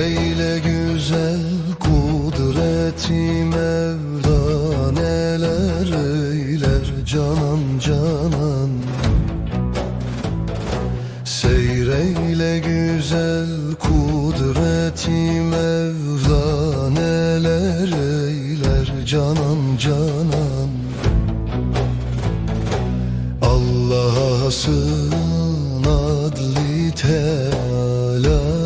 Eyle güzel kudreti Mevla neler eyler canan canan. Seyreyle güzel kudreti Mevla neler eyler canan canan. Allah'a sığın adli teala.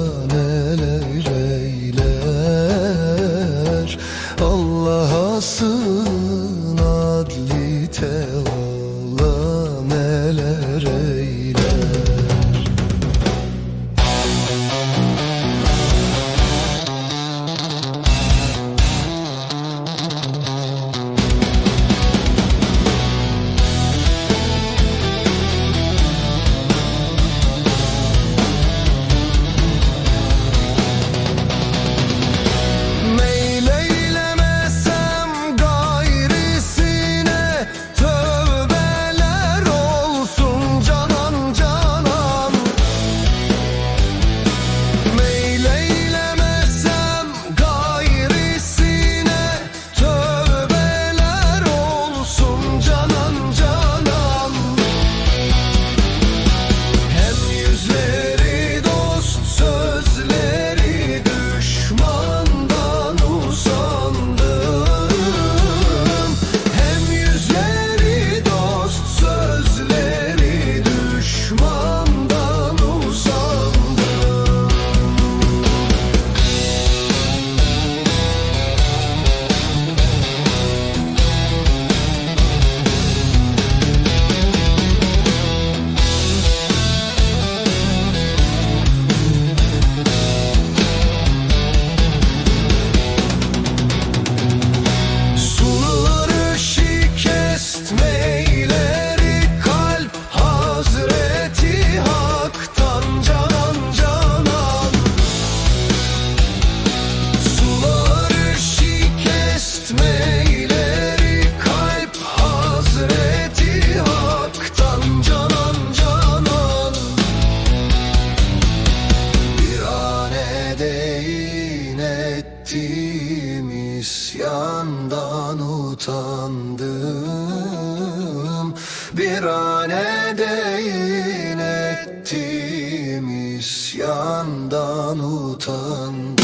Ettim isyandan utandım. Bir an edeyin ettim isyandan utandım